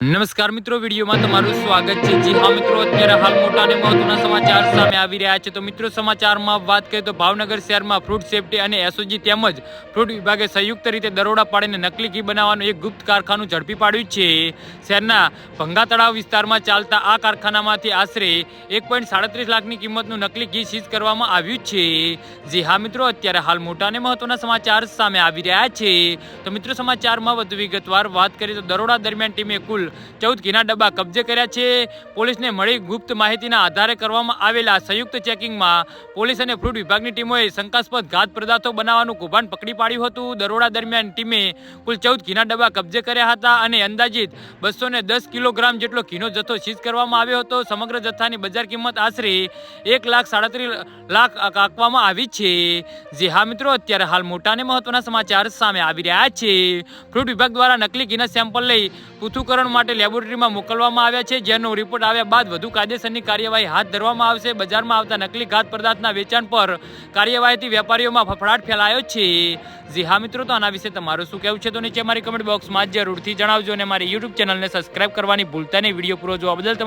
નમસ્કાર મિત્રો, વિડીયોમાં તમારું સ્વાગત છે. જી હા મિત્રો, અત્યારે હાલ મોટા અને મહત્વના સમાચાર સામે આવી રહ્યા છે. તો મિત્રો, સમાચારમાં વાત કરીએ તો ભાવનગર શહેરમાં ફ્રૂટ સેફટી અને એસઓજી તેમજ ફ્રૂટ વિભાગે સંયુક્ત રીતે દરોડા પાડીને નકલી ઘી બનાવવાનું એક ગુપ્ત કારખાનું ઝડપી પાડ્યું છે. શહેરના ભંગા તળાવ વિસ્તારમાં ચાલતા આ કારખાનામાંથી આશરે એક લાખની કિંમતનું નકલી ઘી સીઝ કરવામાં આવ્યું છે. જી હા મિત્રો, અત્યારે હાલ મોટા અને મહત્વના સમાચાર સામે આવી રહ્યા છે. તો મિત્રો, સમાચારમાં વધુ વિગતવાર વાત કરીએ તો દરોડા દરમિયાન ટીમે કુલ ચૌદ ઘીના ડબ્બા કબજે કર્યા છે. પોલીસને મળી ગુપ્ત માહિતીના આધારે કરવામાં આવેલા સંયુક્ત ચેકિંગમાં પોલીસ અને ફ્રૂટ વિભાગની ટીમોએ શંકાસ્પદ ઘાત પદાર્થો બનાવવાનું કૌભાંડ પકડી પાડ્યું હતું. દરોડા દરમિયાન ટીમે કુલ ચૌદ ઘીના ડબ્બા કબજે કર્યા હતા અને અંદાજિત બસો કિલોગ્રામ જેટલો ઘીનો જથ્થો સીઝ કરવામાં આવ્યો હતો. સમગ્ર જથ્થાની બજાર કિંમત આશરે એક લાખ સાડત્રીસ લાખ આંકવામાં આવી છે. જે હા મિત્રો, અત્યારે હાલ મોટા અને મહત્વના સમાચાર સામે આવી રહ્યા છે. ફ્રૂટ વિભાગ દ્વારા નકલી ઘીના સેમ્પલ લઈ પૃથ્થકરણ માટે લેબોરેટરીમાં મોકલવામાં આવ્યા છે. જેનો રિપોર્ટ આવ્યા બાદ વધુ કાયદેસરની કાર્યવાહી હાથ ધરવામાં આવશે. બજારમાં આવતા નકલી ઘાત પદાર્થના વેચાણ પર કાર્યવાહીથી વેપારીઓમાં ફફડાટ ફેલાયો છે. જી હા મિત્રો, તો આના વિશે તમારું શું કહેવું છે? તો નીચે મારી કમેન્ટ બોક્સમાં જરૂરથી જણાવજો અને મારી યુટ્યુબ ચેનલને સબસ્ક્રાઇબ કરવાની ભૂલતા નહીં. વીડિયો પૂરો જોવા બદલ તમારો